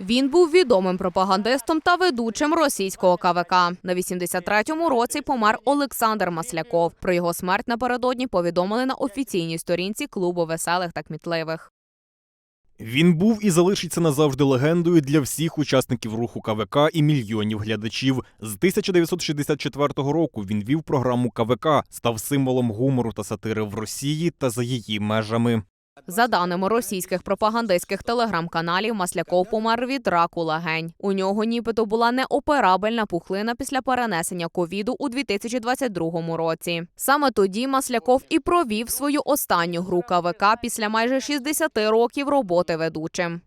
Він був відомим пропагандистом та ведучим російського КВК. На 83-му році помер Олександр Масляков. Про його смерть напередодні повідомили на офіційній сторінці клубу веселих та кмітливих. Він був і залишиться назавжди легендою для всіх учасників руху КВК і мільйонів глядачів. З 1964 року він вів програму КВК, став символом гумору та сатири в Росії та за її межами. За даними російських пропагандистських телеграм-каналів, Масляков помер від раку легень. У нього нібито була неоперабельна пухлина після перенесення ковіду у 2022 році. Саме тоді Масляков і провів свою останню гру КВК після майже 60 років роботи ведучим.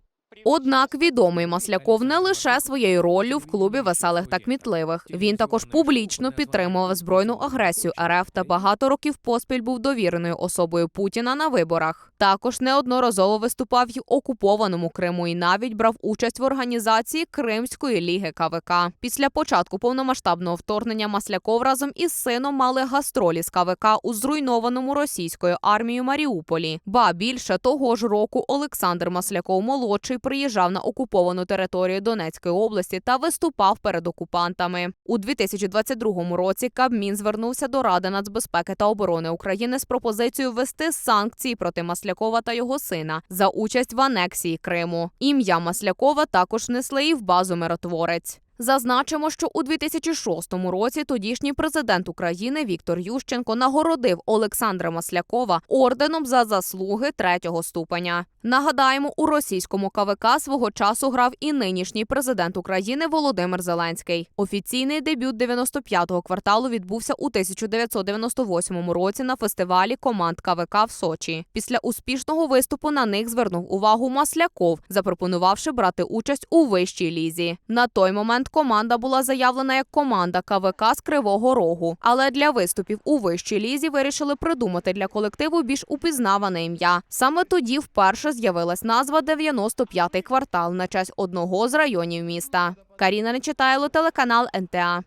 Однак відомий Масляков не лише своєю роллю в клубі веселих та кмітливих. Він також публічно підтримував збройну агресію РФ та багато років поспіль був довіреною особою Путіна на виборах. Також неодноразово виступав й окупованому Криму і навіть брав участь в організації Кримської ліги КВК. Після початку повномасштабного вторгнення Масляков разом із сином мали гастролі з КВК у зруйнованому російською армією Маріуполі. Ба більше того ж року Олександр Масляков молодший приїжджав на окуповану територію Донецької області та виступав перед окупантами. У 2022 році Кабмін звернувся до Ради нацбезпеки та оборони України з пропозицією ввести санкції проти Маслякова та його сина за участь в анексії Криму. Ім'я Маслякова також внесли і в базу миротворець. Зазначимо, що у 2006 році тодішній президент України Віктор Ющенко нагородив Олександра Маслякова орденом за заслуги третього ступеня. Нагадаємо, у російському КВК свого часу грав і нинішній президент України Володимир Зеленський. Офіційний дебют 95-го кварталу відбувся у 1998 році на фестивалі команд КВК в Сочі. Після успішного виступу на них звернув увагу Масляков, запропонувавши брати участь у вищій лізі. На той момент команда була заявлена як команда КВК з Кривого Рогу. Але для виступів у вищій лізі вирішили придумати для колективу більш упізнаване ім'я. Саме тоді вперше з'явилась назва «95-й квартал на честь одного з районів міста. Каріна Нечитайло, телеканал НТА.